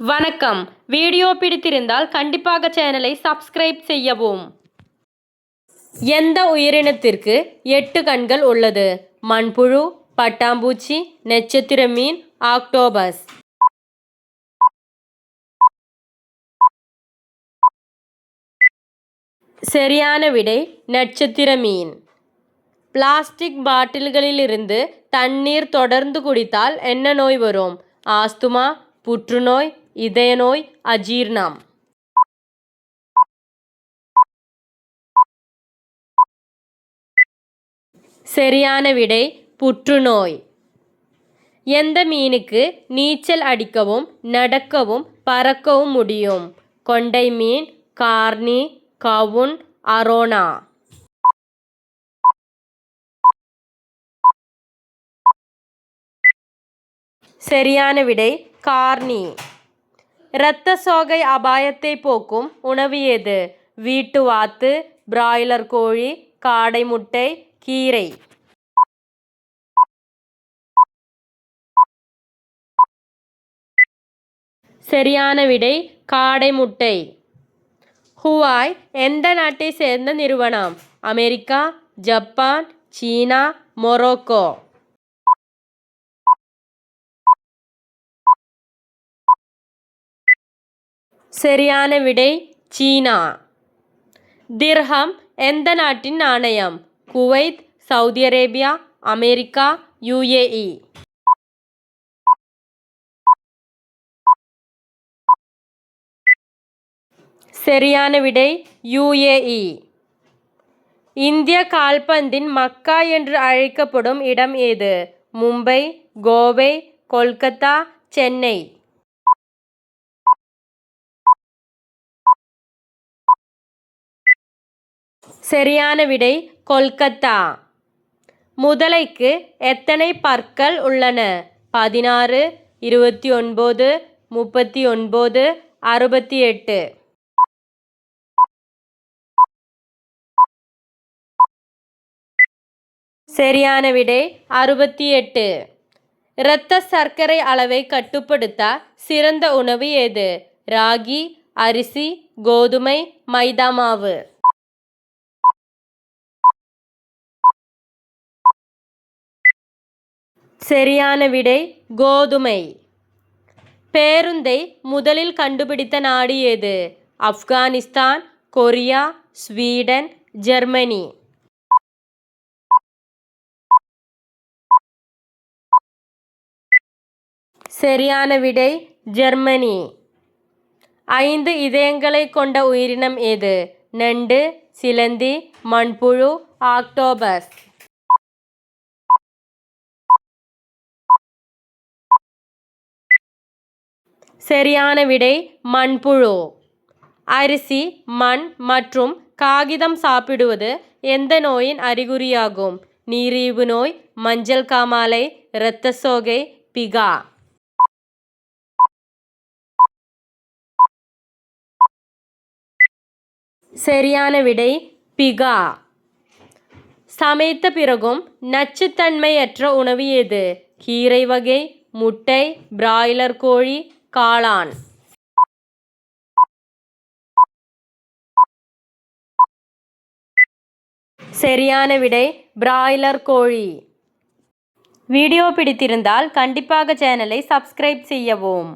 வணக்கம். வீடியோ பிடித்திருந்தால் கண்டிப்பாக சேனலை சப்ஸ்கிரைப் செய்யவும். எந்த உயிரினத்திற்கு எட்டு கண்கள் உள்ளது? மண்புழு பட்டாம்பூச்சி நட்சத்திர மீன் ஆக்டோபஸ். சரியான விடை நட்சத்திர மீன். பிளாஸ்டிக் பாட்டில்களிலிருந்து தண்ணீர் தொடர்ந்து குடித்தால் என்ன நோய் வரும்? ஆஸ்துமா புற்றுநோய் இதயநோய் அஜீர்ணம். சரியான விடை புற்றுநோய். எந்த மீனுக்கு நீச்சல் அடிக்கவும் நடக்கவும் பறக்கவும் முடியும்? கொண்டை மீன் கார்னி கவுன் அரோனா. சரியான விடை கார்னி. இரத்த சோகை அபாயத்தை போக்கும் உணவு எது? வீட்டு வாத்து பிராய்லர் கோழி காடை முட்டை கீரை. சரியான விடை காடை முட்டை. ஹுவாய் எந்த நாட்டை சேர்ந்த நிறுவனம்? அமெரிக்கா ஜப்பான் சீனா மொரோக்கோ. சரியான விடை சீனா. திர்ஹம் எந்த நாட்டின் நாணயம் Kuwait Saudi Arabia America UAE. சரியான விடை யுஏஇ. இந்திய கால்பந்தின் மக்கா என்று அழைக்கப்படும் இடம் எது மும்பை கோவை கொல்கத்தா சென்னை. சரியான விடை கொல்கத்தா. முதலைக்கு எத்தனை பற்கள் உள்ளன? பதினாறு இருபத்தி ஒன்பது முப்பத்தி ஒன்பது அறுபத்தி எட்டு சரியான விடை அறுபத்தி எட்டு இரத்த சர்க்கரை அளவை கட்டுப்படுத்த சிறந்த உணவு எது ராகி அரிசி கோதுமை மைதா மாவு. சரியான விடை கோதுமை. பேருந்தை முதலில் கண்டுபிடித்த நாடு எது ஆப்கானிஸ்தான் கொரியா ஸ்வீடன் ஜெர்மனி. சரியான விடை ஜெர்மனி. ஐந்து இதயங்களை கொண்ட உயிரினம் எது நண்டு சிலந்தி மண்புழு ஆக்டோபஸ். சரியான விடை மண்புழு. அரிசி மண் மற்றும் காகிதம் சாப்பிடுவது எந்த நோயின் அறிகுறியாகும்? நீரிழிவு நோய் மஞ்சள் காமாலை இரத்த சோகை பிகா. சரியான விடை பிகா. சமைத்த பிறகும் நச்சுத்தன்மையற்ற உணவு எது? கீரை வகை முட்டை பிராய்லர் கோழி காளான். சரியான விடை பிராய்லர் கோழி. வீடியோ பிடித்திருந்தால் கண்டிப்பாக சேனலை சப்ஸ்கிரைப் செய்யவும்.